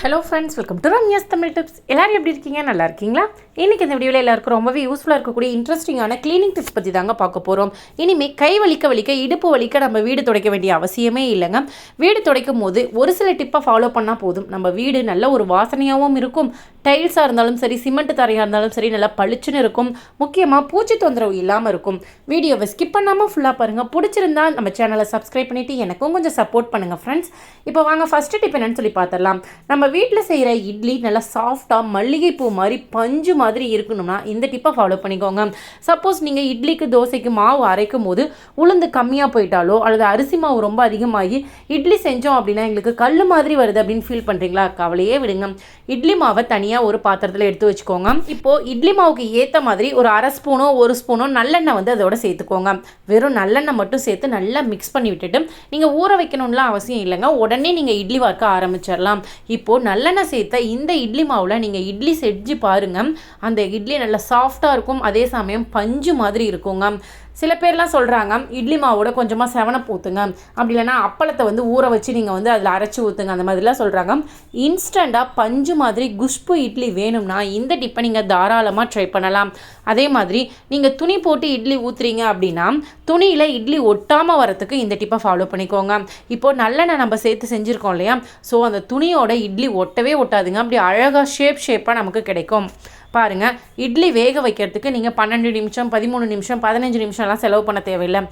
Hello friends welcome to Ramya's Tamil tips எல்லாரும் எப்படி இருக்கீங்க? நல்லா இருக்கீங்களா? இன்றைக்கி இந்த வீடியோவில் எல்லாருக்கும் ரொம்பவே யூஸ்ஃபுல்லாக இருக்கக்கூடிய இன்ட்ரெஸ்டிங்கான க்ளீனிங் டிப்ஸ் பற்றி தாங்க பார்க்க போகிறோம் இனிமேல் கை வலிக்க வலிக்க இடுப்பு வலிக்க நம்ம வீடு துடைக்க வேண்டிய அவசியமே இல்லைங்க. வீடு துடைக்கும் போது ஒரு சில டிப்பை ஃபாலோ பண்ணால் போதும். நம்ம வீடு நல்ல ஒரு வாசனையாகவும் இருக்கும். டைல்ஸாக இருந்தாலும் சரி சிமெண்ட் தரையாக இருந்தாலும் சரி நல்லா பளிச்சுன்னு இருக்கும். முக்கியமாக பூச்சி தொந்தரவு இல்லாமல் இருக்கும். வீடியோவை ஸ்கிப் பண்ணாமல் ஃபுல்லாக பாருங்கள் பிடிச்சிருந்தா நம்ம சேனலை சப்ஸ்கிரைப் பண்ணிவிட்டு எனக்கும் கொஞ்சம் சப்போர்ட் பண்ணுங்கள் ஃப்ரெண்ட்ஸ் இப்போ வாங்க ஃபஸ்ட்டு டிப் என்னன்னு சொல்லி பார்த்துடலாம். நம்ம வீட்டில் செய்கிற இட்லி நல்லா சாஃப்டாக மல்லிகைப்பூ மாதிரி பஞ்சு மாதிரி இருக்கணும்னா இந்த டிப்பை ஃபாலோ பண்ணிக்கோங்க. சப்போஸ் நீங்கள் இட்லிக்கு தோசைக்கு மாவு அரைக்கும் போது உளுந்து கம்மியாக போயிட்டாலோ அல்லது அரிசி மாவு ரொம்ப அதிகமாகி இட்லி செஞ்சோம் அப்படின்னா எங்களுக்கு கல் மாதிரி வருது அப்படின்னு ஃபீல் பண்ணுறீங்களா கவலையே விடுங்க. இட்லி மாவை தனியாக ஒரு பாத்திரத்தில் எடுத்து வச்சுக்கோங்க. இப்போது இட்லி மாவுக்கு ஏற்ற மாதிரி ஒரு அரை ஸ்பூனோ ஒரு ஸ்பூனோ நல்லெண்ணெய் வந்து அதோட சேர்த்துக்கோங்க. வெறும் நல்லெண்ணெய் மட்டும் சேர்த்து நல்லா மிக்ஸ் பண்ணி விட்டுட்டு நீங்கள் ஊற வைக்கணும்லாம் அவசியம் இல்லைங்க. உடனே நீங்கள் இட்லி வார்க்க ஆரம்பிச்சிடலாம். இப்போது நல்லெண்ணெய் சேர்த்த இந்த இட்லி மாவில் நீங்கள் இட்லி செஞ்சு பாருங்கள் அந்த இட்லி நல்லா சாஃப்டாக இருக்கும். அதே சமயம் பஞ்சு மாதிரி இருக்குங்க. சில பேர்லாம் சொல்கிறாங்க இட்லி மாவோட கொஞ்சமாக செவனப் ஊற்றுங்க அப்படி இல்லைன்னா அப்பளத்தை வந்து ஊற வச்சு நீங்கள் வந்து அதில் அரைச்சி ஊற்றுங்க அந்த மாதிரிலாம் சொல்கிறாங்க இன்ஸ்டண்ட்டாக பஞ்சு மாதிரி குஷ்பு இட்லி வேணும்னா இந்த டிப்பை நீங்கள் தாராளமாக ட்ரை பண்ணலாம். அதே மாதிரி நீங்கள் துணி போட்டு இட்லி ஊற்றுறீங்க அப்படின்னா துணியில் இட்லி ஒட்டாமல் வரத்துக்கு இந்த டிப்பை ஃபாலோ பண்ணிக்கோங்க. இப்போது நல்லெண்ணெய் நம்ம சேர்த்து செஞ்சுருக்கோம் இல்லையா? ஸோ அந்த துணியோட இட்லி ஒட்டவே ஒட்டாதுங்க. அப்படி அழகாக ஷேப் ஷேப்பாக நமக்கு கிடைக்கும். பாருங்கள் இட்லி வேக வைக்கிறதுக்கு நீங்கள் பன்னெண்டு நிமிஷம் பதிமூணு நிமிஷம் பதினஞ்சு நிமிஷம்லாம் செலவு பண்ண தேவையில்லை.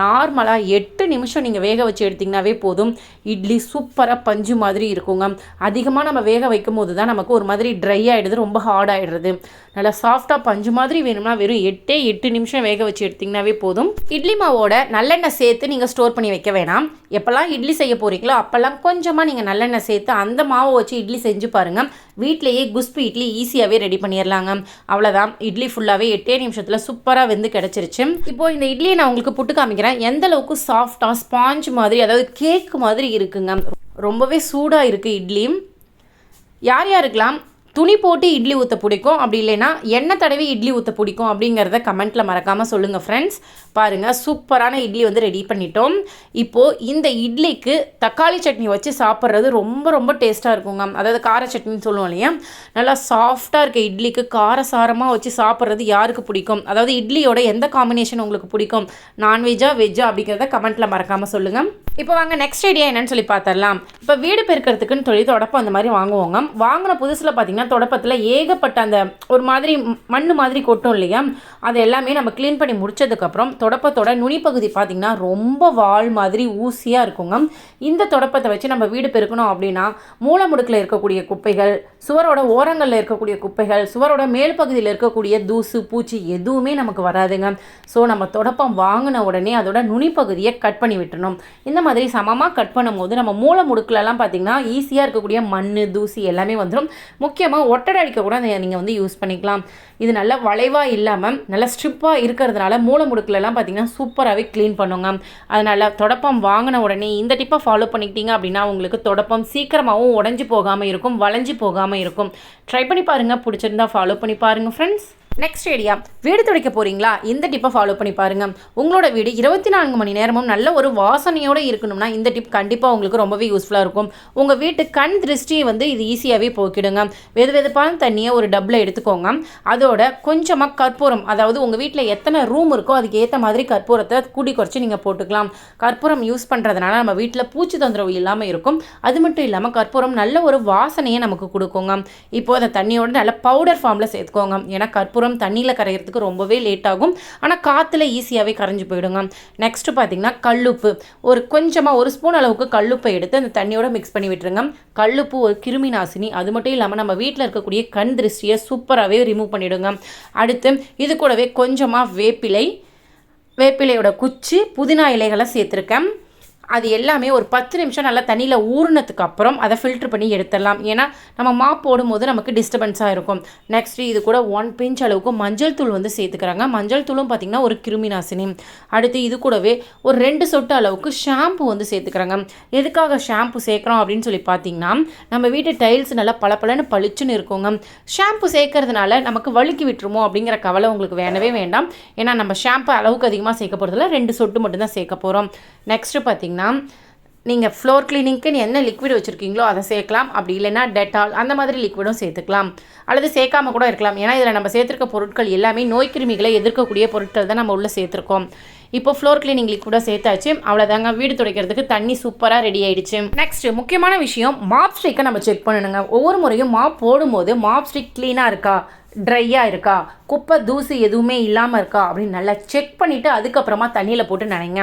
நார்மலாக எட்டு நிமிஷம் நீங்கள் வேக வச்சு எடுத்திங்கனாவே போதும். இட்லி சூப்பராக பஞ்சு மாதிரி இருக்குங்க. அதிகமாக நம்ம வேக வைக்கும் போது தான் நமக்கு ஒரு மாதிரி ட்ரை ஆகிடுது ரொம்ப ஹார்ட் ஆகிடுறது நல்லா சாஃப்டாக பஞ்சு மாதிரி வேணும்னா வெறும் எட்டே எட்டு நிமிஷம் வேக வச்சு எடுத்திங்கனாவே போதும். இட்லி மாவோட நல்லெண்ணெய் சேர்த்து நீங்கள் ஸ்டோர் பண்ணி வைக்க வேணாம். எப்போல்லாம் இட்லி செய்ய போகிறீங்களோ அப்போல்லாம் கொஞ்சமாக நீங்கள் நல்லெண்ணெய் சேர்த்து அந்த மாவை வச்சு இட்லி செஞ்சு பாருங்கள் வீட்டிலேயே குஸ்பு இட்லி ஈஸியாகவே ரெடி பண்ணிடலாம். பண்ணிடலாங்க அவ்வளோதான் இட்லி ஃபுல்லாகவே எட்டே நிமிஷத்தில் சூப்பராக வெந்து கிடச்சிருச்சு. இப்போது இந்த இட்லியை நான் உங்களுக்கு புட்டு காமிக்கிறேன். எந்த அளவுக்கு சாஃப்டாக ஸ்பாஞ்ச் மாதிரி அதாவது கேக் மாதிரி இருக்குங்க. ரொம்பவே சூடாக இருக்குது இட்லி. யார் யாருக்கெல்லாம் துணி போட்டு இட்லி ஊற்ற பிடிக்கும். அப்படி இல்லைன்னா எண்ணெய் தடவி இட்லி ஊற்ற பிடிக்கும் அப்படிங்கிறத கமெண்ட்டில் மறக்காமல் சொல்லுங்கள் ஃப்ரெண்ட்ஸ் பாருங்கள் சூப்பரான இட்லி வந்து ரெடி பண்ணிட்டோம். இப்போது இந்த இட்லிக்கு தக்காளி சட்னி வச்சு சாப்பிட்றது ரொம்ப ரொம்ப டேஸ்ட்டாக இருக்குங்க அதாவது கார சட்னின்னு சொல்லுவோம் இல்லையா? நல்லா சாஃப்டாக இருக்க இட்லிக்கு காரசாரமாக வச்சு சாப்பிட்றது யாருக்கு பிடிக்கும்? அதாவது இட்லியோட எந்த காம்பினேஷன் உங்களுக்கு பிடிக்கும்? நான்வெஜ்ஜா வெஜ்ஜா அப்படிங்கிறத கமெண்ட்டில் மறக்காமல் சொல்லுங்கள் இப்போ வாங்க நெக்ஸ்ட் ஐடியா என்னன்னு சொல்லி பார்த்துடலாம் இப்போ வீடு பெருக்கிறதுக்குன்னு சொல்லி தொடப்பம் அந்த மாதிரி வாங்குவோங்க. வாங்கின புதுசில் பார்த்தீங்கன்னா தொடப்பத்தில் ஏகப்பட்ட அந்த ஒரு மாதிரி மண் மாதிரி கொட்டும் இல்லையா? அது எல்லாமே நம்ம க்ளீன் பண்ணி முடிச்சதுக்கப்புறம் தொடப்பத்தோட நுனிப்பகுதி பார்த்திங்கன்னா ரொம்ப வால் மாதிரி ஊசியாக இருக்குங்க. இந்த தொடப்பத்தை வச்சு நம்ம வீடு பெருக்கணும் அப்படின்னா மூலமுடுக்கில் இருக்கக்கூடிய குப்பைகள் சுவரோட ஓரங்களில் இருக்கக்கூடிய குப்பைகள் சுவரோட மேல் பகுதியில் இருக்கக்கூடிய தூசு பூச்சி எதுவுமே நமக்கு வராதுங்க. ஸோ நம்ம தொடப்பம் வாங்கின உடனே அதோட நுனிப்பகுதியை கட் பண்ணி விட்டுணும் இந்த மாதிரி சமமாக கட் பண்ணும்போது நம்ம மூளை முடுக்கிலலாம் பார்த்திங்கன்னா ஈஸியாக இருக்கக்கூடிய மண் தூசி எல்லாமே வந்துடும் முக்கியமாக ஒட்டடை அடிக்க கூட நீங்கள் வந்து யூஸ் பண்ணிக்கலாம். இது நல்ல வளைவாக இல்லாமல் நல்ல ஸ்ட்ரிப்பாக இருக்கிறதுனால மூல முடுக்கிலலாம் பார்த்திங்கன்னா சூப்பராகவே க்ளீன் பண்ணுங்க. அதனால் தொடப்பம் வாங்கின உடனே இந்த டிப்பை ஃபாலோ பண்ணிக்கிட்டீங்க அப்படின்னா உங்களுக்கு தொடப்பம் சீக்கிரமாகவும் உடஞ்சி போகாமல் இருக்கும் வளைஞ்சு போகாமல் இருக்கும். ட்ரை பண்ணி பாருங்கள் பிடிச்சிருந்தா ஃபாலோ பண்ணி பாருங்கள் ஃப்ரெண்ட்ஸ் நெக்ஸ்ட் ஐடியா வீடு துடைக்க போகிறீங்களா இந்த டிப்பை ஃபாலோ பண்ணி பாருங்கள் உங்களோட வீடு இருபத்தி நான்கு மணி நேரமும் நல்ல ஒரு வாசனையோடு இருக்கணும்னா இந்த டிப் கண்டிப்பாக உங்களுக்கு ரொம்பவே யூஸ்ஃபுல்லாக இருக்கும். உங்கள் வீட்டு கண் திருஷ்டியை வந்து இது ஈஸியாகவே போக்கிடுங்க. வெது வெதுப்பான தண்ணியை ஒரு டப்பில் எடுத்துக்கோங்க. அதோட கொஞ்சமாக கற்பூரம் அதாவது உங்கள் வீட்டில் எத்தனை ரூம் இருக்கோ அதுக்கு ஏற்ற மாதிரி கற்பூரத்தை கூடி குறைச்சி நீங்கள் போட்டுக்கலாம். கற்பூரம் யூஸ் பண்ணுறதுனால நம்ம வீட்டில் பூச்சி தொந்தரவு இல்லாமல் இருக்கும். அது மட்டும் இல்லாமல் கற்பூரம் நல்ல ஒரு வாசனையை நமக்கு கொடுக்குங்க. இப்போ அதை தண்ணியோட நல்ல பவுடர் ஃபார்மில் சேர்த்துக்கோங்க. ஏன்னா கற்பூரம் கற்பூரம் தண்ணியில் கரைகிறதுக்கு ரொம்பவே லேட் ஆகும். ஆனால் காற்றுல ஈஸியாகவே கரைஞ்சி போயிடுங்க. நெக்ஸ்ட்டு பார்த்தீங்கன்னா கல்லுப்பு. ஒரு கொஞ்சமாக ஒரு ஸ்பூன் அளவுக்கு கல்லுப்பை எடுத்து அந்த தண்ணியோட மிக்ஸ் பண்ணி விட்டுருங்க. கல்லுப்பு ஒரு கிருமி நாசினி. அது மட்டும் இல்லாமல் நம்ம வீட்டில் இருக்கக்கூடிய கண் திருஷ்டியை சூப்பராகவே ரிமூவ் பண்ணிவிடுங்க அடுத்து இது கூடவே கொஞ்சமாக வேப்பிலை. வேப்பிலையோட குச்சி புதினா இலைகளை சேர்த்துருக்கேன். அது எல்லாமே ஒரு பத்து நிமிஷம் நல்லா தண்ணியில் ஊறினதுக்கு அப்புறம் அதை ஃபில்ட்ரு பண்ணி எடுத்துடலாம். ஏன்னா நம்ம மாப் போடும்போது நமக்கு டிஸ்டர்பன்ஸாக இருக்கும். நெக்ஸ்ட்டு இது கூட ஒன் பிஞ்ச் அளவுக்கு மஞ்சள் தூள் வந்து சேர்த்துக்கிறாங்க. மஞ்சள் தூளும் பார்த்திங்கன்னா ஒரு கிருமி நாசினி அடுத்து இது கூடவே ஒரு ரெண்டு சொட்டு அளவுக்கு ஷாம்பு வந்து சேர்த்துக்கிறாங்க. எதுக்காக ஷாம்பு சேர்க்குறோம் அப்படின்னு சொல்லி பார்த்தீங்கன்னா நம்ம வீட்டு டைல்ஸ் நல்லா பளபளன்னு பளிச்சுன்னு இருக்குங்க. ஷாம்பு சேர்க்கறதுனால நமக்கு வழுக்கி விட்டுருமோ அப்படிங்கிற கவலை உங்களுக்கு வேணவே வேண்டாம். ஏன்னா நம்ம ஷாம்பு அளவுக்கு அதிகமாக சேர்க்க போகிறதுல ரெண்டு சொட்டு மட்டும்தான் சேர்க்க போகிறோம் நெக்ஸ்ட்டு பார்த்திங்கன்னா நீங்கள் ஃப்ளோர் கிளீனிங்க்கு என்ன லிக்விட் வச்சுருக்கீங்களோ அதை சேர்க்கலாம். அப்படி இல்லைன்னா டெட்டால் அந்த மாதிரி லிக்விடும் சேர்த்துக்கலாம். அல்லது சேர்க்காம கூட இருக்கலாம். ஏன்னா இதில் நம்ம சேர்த்துருக்க பொருட்கள் எல்லாமே நோய் கிருமிகளை எதிர்க்கக்கூடிய பொருட்கள் தான் நம்ம உள்ளே சேர்த்துருக்கோம். இப்போ ஃப்ளோர் கிளீனிங் லிக்விடாக சேர்த்தாச்சு. அவ்வளோதாங்க வீடு துடைக்கிறதுக்கு தண்ணி சூப்பராக ரெடி ஆயிடுச்சு. நெக்ஸ்ட் முக்கியமான விஷயம் மாப் ஸ்டிக்கை நம்ம செக் பண்ணணுங்க. ஒவ்வொரு முறையும் மாப் போடும்போது மாப் ஸ்டிக் க்ளீனாக இருக்கா? ட்ரையாக இருக்கா? குப்பை தூசி எதுவுமே இல்லாமல் இருக்கா? அப்படின்னு நல்லா செக் பண்ணிவிட்டு அதுக்கப்புறமா தண்ணியில் போட்டு நினைங்க.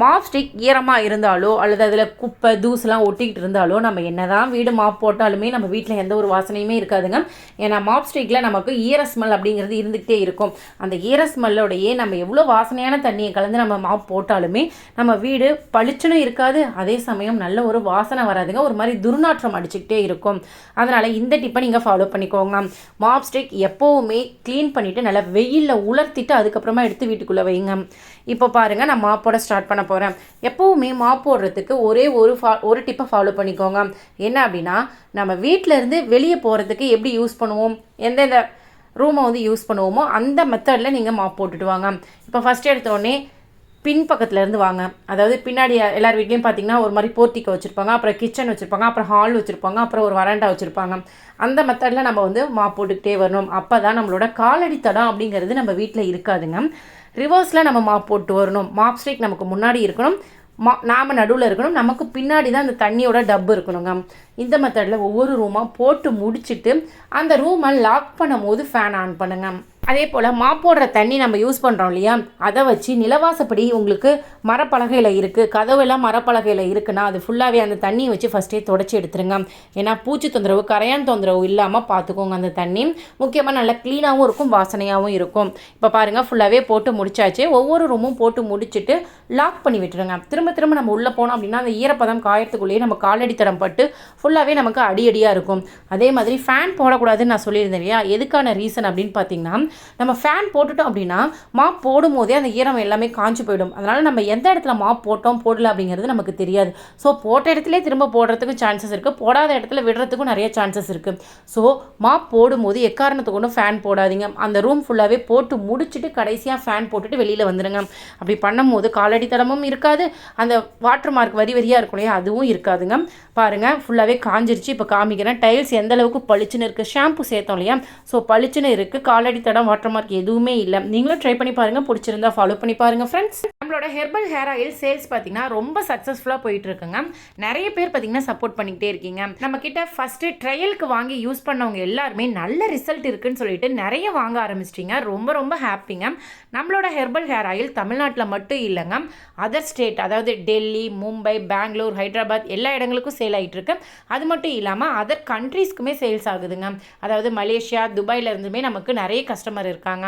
மாப் ஸ்டிக் ஈரமாக இருந்தாலோ அல்லது அதில் குப்பை தூசுலாம் ஒட்டிக்கிட்டு இருந்தாலோ நம்ம என்ன தான் வீடு மாப் போட்டாலுமே நம்ம வீட்டில் எந்த ஒரு வாசனையுமே இருக்காதுங்க. ஏன்னா மாப் ஸ்டிக்கில் நமக்கு ஈர ஸ்மெல் அப்படிங்கிறது இருந்துகிட்டே இருக்கும். அந்த ஈர ஸ்மெல்லோடையே நம்ம எவ்வளோ வாசனையான தண்ணியை கலந்து நம்ம மாப் போட்டாலுமே நம்ம வீடு பளிச்சுன்னு இருக்காது. அதே சமயம் நல்ல ஒரு வாசனை வராதுங்க. ஒரு மாதிரி துர்நாற்றம் அடிச்சுக்கிட்டே இருக்கும். அதனால் இந்த டிப்பை நீங்கள் ஃபாலோ பண்ணிக்கோங்க. மாப் ஸ்டிக் எப்போவுமே க்ளீன் பண்ணிவிட்டு நல்லா வெயிலில் உலர்த்திட்டு அதுக்கப்புறமா எடுத்து வீட்டுக்குள்ளே வைங்க. இப்போ பாருங்கள் நான் மாப்போட ஸ்டார்ட் பண்ண போகிறேன் எப்போவுமே மாப் போடுறதுக்கு ஒரே ஒரு ஃபா ஒரு டிப்பை ஃபாலோ பண்ணிக்கோங்க. என்ன அப்படின்னா நம்ம வீட்டிலேருந்து வெளியே போகிறதுக்கு எப்படி யூஸ் பண்ணுவோம்? எந்தெந்த ரூமை வந்து யூஸ் பண்ணுவோமோ அந்த மெத்தடில் நீங்கள் மாப் போட்டுட்டு வாங்க. இப்போ ஃபஸ்ட் எடுத்தோடனே பின்பக்கத்தில் இருந்து வாங்க. அதாவது பின்னாடி எல்லார் வீட்லேயும் பார்த்தீங்கன்னா ஒரு மாதிரி போர்ட்டிக்கோ வச்சுருப்பாங்க அப்புறம் கிச்சன் வச்சுருப்பாங்க அப்புறம் ஹால் வச்சுருப்பாங்க அப்புறம் ஒரு வராண்டா வச்சுருப்பாங்க. அந்த மெத்தடில் நம்ம வந்து மாப் போட்டுக்கிட்டே வரணும். அப்போ தான் நம்மளோட காலடி தடம் அப்படிங்கிறது நம்ம வீட்டில் இருக்காதுங்க. ரிவர்ஸில் நம்ம மாப் போட்டு வரணும். மாப் ஸ்ட்ரீக் நமக்கு முன்னாடி இருக்கணும். மா நாம் நடுவில் இருக்கணும். நமக்கு பின்னாடி தான் அந்த தண்ணியோட டப்பு இருக்கணுங்க. இந்த மெத்தடில் ஒவ்வொரு ரூமாக போட்டு முடிச்சுட்டு அந்த ரூமை லாக் பண்ணும் போது ஃபேன் ஆன் பண்ணுங்க. அதே போல் மாப் போடுற தண்ணி நம்ம யூஸ் பண்ணுறோம் இல்லையா? அதை வச்சு நிலவாசப்படி உங்களுக்கு மரப்பலகையில் இருக்குது கதவெல்லாம் மரப்பலகையில் இருக்குன்னா அது ஃபுல்லாகவே அந்த தண்ணியை வச்சு ஃபஸ்ட்டே தொடச்சி எடுத்துருங்க. ஏன்னா பூச்சி தொந்தரவு கரையான் தொந்தரவு இல்லாமல் பார்த்துக்கோங்க அந்த தண்ணி. முக்கியமாக நல்லா க்ளீனாகவும் இருக்கும் வாசனையாகவும் இருக்கும். இப்போ பாருங்கள் ஃபுல்லாகவே போட்டு முடிச்சாச்சு. ஒவ்வொரு ரூமும் போட்டு முடிச்சுட்டு லாக் பண்ணி விட்டுருங்க. திரும்ப திரும்ப நம்ம உள்ளே போனோம் அப்படின்னா அந்த ஈரப்பதம் காயத்துக்குள்ளேயே நம்ம காலடி தடம் பட்டு ஃபுல்லாகவே நமக்கு அடி அடியாக இருக்கும். அதே மாதிரி ஃபேன் போடக்கூடாதுன்னு நான் சொல்லியிருந்தேன் இல்லையா? எதுக்கான ரீசன் அப்படின்னு பார்த்தீங்கன்னா நம்ம ஃபேன் போட்டுட்டோம் அப்படின்னா மாப் போடும் போதே அந்த ஈரம் எல்லாமே காஞ்சி போயிடும். அதனால் நம்ம எந்த இடத்துல மாப் போட்டோம் போடல அப்படிங்கிறது நமக்கு தெரியாது. ஸோ போட்ட இடத்துல திரும்ப போடுறதுக்கும் சான்சஸ் இருக்குது போடாத இடத்துல விடுறதுக்கும் நிறைய சான்சஸ் இருக்குது ஸோ மாப் போடும்போது எக்காரணத்துக்கு ஒன்றும் ஃபேன் போடாதீங்க. அந்த ரூம் ஃபுல்லாகவே போட்டு முடிச்சுட்டு கடைசியாக ஃபேன் போட்டுட்டு வெளியில் வந்துடுங்க அப்படி பண்ணும்போது காலடி தடமும் இருக்காது. அந்த வாட்டர் மார்க் வரி வரியாக இருக்கும் இல்லையா? அதுவும் இருக்காதுங்க. பாருங்கள் ஃபுல்லாகவே காஞ்சிருச்சு. இப்போ காமிக்கிறேன். டைல்ஸ் எந்த அளவுக்கு பளிச்சுன்னு இருக்குது ஷாம்பு சேர்த்தோம் இல்லையா? ஸோ பளிச்சுன்னு இருக்குது காலடி தடம் மார்க் எதுவுமே இல்லை. நீங்களும் ட்ரை பண்ணி பாருங்கள் பிடிச்சிருந்தா ஃபாலோ பண்ணி பாருங்கள் ஃப்ரெண்ட்ஸ் நம்மளோட ஹெர்பல் ஹேர் ஆயில் சேல்ஸ் பார்த்தீங்கன்னா ரொம்ப சக்ஸஸ்ஃபுல்லாக போயிட்டு இருக்குங்க நிறைய பேர் பார்த்தீங்கன்னா சப்போர்ட் பண்ணிக்கிட்டே இருக்கீங்க. நம்ம கிட்ட ஃபஸ்ட்டு ட்ரையலுக்கு வாங்கி யூஸ் பண்ணவங்க எல்லாருமே நல்ல ரிசல்ட் இருக்குன்னு சொல்லிட்டு நிறைய வாங்க ஆரம்பிச்சிட்டிங்க. ரொம்ப ரொம்ப ஹாப்பிங்க நம்மளோட ஹெர்பல் ஹேர் ஆயில் தமிழ்நாட்டில் மட்டும் இல்லைங்க. அதர் ஸ்டேட் அதாவது டெல்லி மும்பை பெங்களூர் ஹைதராபாத் எல்லா இடங்களுக்கும் சேல் ஆகிட்டு இருக்கு அது மட்டும் இல்லாமல் அதர் கண்ட்ரீஸ்க்குமே சேல்ஸ் ஆகுதுங்க. அதாவது மலேசியா துபாயில இருந்துமே நமக்கு நிறைய கஸ்டமர் இருக்காங்க.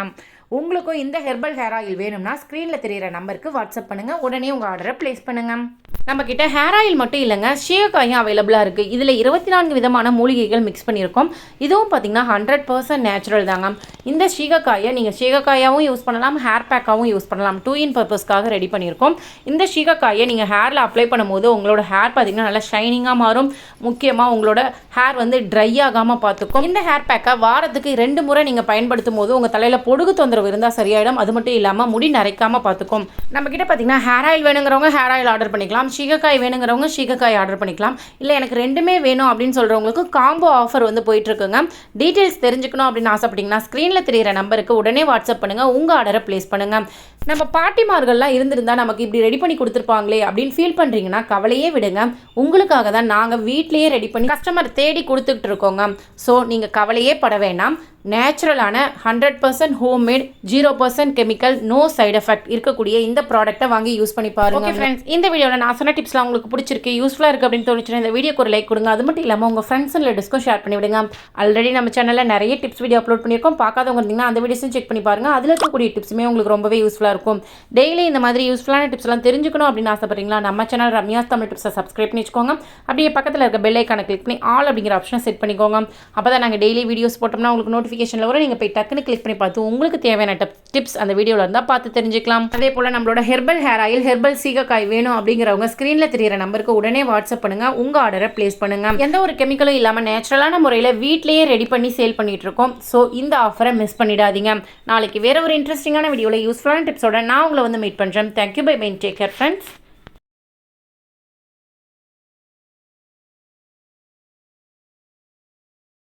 உங்களுக்கும் இந்த ஹெர்பல் ஹேர் ஆயில் வேணும்னா ஸ்க்ரீனில் தெரிகிற நம்பருக்கு வாட்ஸ்அப் பண்ணுங்கள் உடனே உங்கள் ஆர்டரை ப்ளேஸ் பண்ணுங்கள் நம்ம கிட்ட ஹேர் ஆயில் மட்டும் இல்லைங்க. சீகக்காயும் அவைலபிளாக இருக்குது இதில் இருபத்தி நான்கு விதமான மூலிகைகள் மிக்ஸ் பண்ணியிருக்கோம். இதுவும் பார்த்தீங்கன்னா ஹண்ட்ரட் பர்சன்ட் நேச்சுரல் தாங்க. இந்த ஷீகக்காயை நீங்கள் ஷீகக்காயாகவும் யூஸ் பண்ணலாம் ஹேர் பேக்காகவும் யூஸ் பண்ணலாம். டூ இன் பர்பஸ்க்காக ரெடி பண்ணியிருக்கோம். இந்த ஷீகக்காயை நீங்கள் ஹேரில் அப்ளை பண்ணும்போது உங்களோட ஹேர் பார்த்திங்கன்னா நல்லா ஷைனிங்காக மாறும். முக்கியமாக உங்களோட ஹேர் வந்து ட்ரை ஆகாமல் பார்த்துக்கும் இந்த ஹேர் பேக்கை வாரத்துக்கு ரெண்டு முறை நீங்கள் பயன்படுத்தும் போது உங்கள் தலையில் பொடுகு தொந்தரவு இருந்தால் சரியாயிடும். அது மட்டும் இல்லாமல் முடி நரைக்காமல் பார்த்துக்கும் நம்மக்கிட்ட பார்த்திங்கன்னா பார்த்தீங்கன்னா ஹேர் ஆயில் வேணுங்கிறவங்க ஹேர் ஆயில் ஆர்டர் பண்ணிக்கலாம். சீகக்காய் வேணுங்கிறவங்க சீகக்காய் ஆர்டர் பண்ணிக்கலாம். இல்லை எனக்கு ரெண்டுமே வேணும் அப்படின்னு சொல்கிறவங்களுக்கு காம்போ ஆஃபர் வந்து போயிட்டுருக்குங்க. டீட்டெயில்ஸ் தெரிஞ்சுக்கணும் அப்படின்னு ஆசைப்பட்டீங்கன்னா ஸ்க்ரீனில் தெரியிற நம்பருக்கு உடனே வாட்ஸ்அப் பண்ணுங்கள் உங்கள் ஆர்டரை ப்ளேஸ் பண்ணுங்கள் நம்ம பாட்டிமார்கள்லாம் இருந்திருந்தால் நமக்கு இப்படி ரெடி பண்ணி கொடுத்துருப்பாங்களே அப்படின்னு ஃபீல் பண்ணுறீங்கன்னா கவலையே விடுங்க. உங்களுக்காக தான் நாங்கள் வீட்லேயே ரெடி பண்ணி கஸ்டமர் தேடி கொடுத்துக்கிட்டு இருக்கோங்க. ஸோ நீங்கள் கவலையே பட வேணாம். நேச்சுரலான hundred percent homemade zero percent chemical no side effect இருக்கக்கூடிய இந்த ப்ராடக்ட்டை வாங்கி யூஸ் பண்ணி பாருங்க. ஃப்ரெண்ட்ஸ் இந்த வீடியோவில் நான் சொன்ன டிப்ஸ்லாம் உங்களுக்கு பிடிச்சிருக்கு யூஸ்ஃபுல்லாக இருக்குது அப்படின்னு தோணுச்சுன்னா இந்த வீடியோக்கு ஒரு லைக் கொடுங்க. அது மட்டும் இல்லாமல் உங்கள் ஃப்ரெண்ட்ஸ் அண்ட் ஷேர் பண்ணிவிடுங்க ஆல்ரெடி நம்ம சேனலில் நிறைய டிப்ஸ் வீடியோ அப்லோட் பண்ணியிருக்கோம். பார்க்காதவங்க இருந்தீங்கன்னா அந்த வீடியோஸும் செக் பண்ணி பாருங்கள் அதில் இருக்கக்கூடிய டிப்ஸுமே உங்களுக்கு ரொம்பவே யூஸ்ஃபுல்லாக இருக்கும். டெய்லி இந்த மாதிரி யூஸ்ஃபுல்லான டிப்ஸ்லாம் தெரிஞ்சுக்கணும் அப்படின்னு ஆசைப்படுறீங்களா? நம்ம சேனல் ரம்யாஸ் தமிழ் டிப்ஸை சப்ஸ்கிரைப் பண்ணி வச்சுக்கோங்க. அப்படியே பக்கத்தில் இருக்க பெல் ஐக்கானை கிளிக் பண்ணி ஆல் அப்படிங்கிற ஆப்ஷனை செட் பண்ணிக்கோங்க. அப்போ தான் நாங்கள் டெய்லி வீடியோஸ் போட்டோம்னா உங்களுக்கு நோட்டிஃபிகேஷனில் வரும். நீங்கள் போய் டக்குன்னு கிளிக் பண்ணி பார்த்து உங்களுக்கு தேவையான டிப்ஸ் அந்த வீடியோவில் இருந்தால் பார்த்து தெரிஞ்சுக்கலாம். அதே போல் நம்மளோட ஹெர்பல் ஹேர் ஆயில் ஹெர்பல் சீகக்காய் வேணும் அப்படிங்கிறவங்க ஸ்க்ரீனில் தெரியிற நம்பருக்கு உடனே வாட்ஸ்அப் பண்ணுங்க. உங்கள் ஆர்டரை ப்ளேஸ் பண்ணுங்க. எந்த ஒரு கெமிக்கலும் இல்லாமல் நேச்சுரலான முறையில் வீட்லேயே ரெடி பண்ணி சேல் பண்ணிட்டு இருக்கோம். ஸோ இந்த ஆஃபரை மிஸ் பண்ணிடாதீங்க. நாளைக்கு வேற ஒரு இன்ட்ரெஸ்டிங்கான வீடியோவில் யூஸ்ஃபுல்லான டிப்ஸோட நான் உங்களை வந்து மீட் பண்ணுறேன் தேங்க்யூ பை மெயின் டேக் கேர் ஃப்ரெண்ட்ஸ்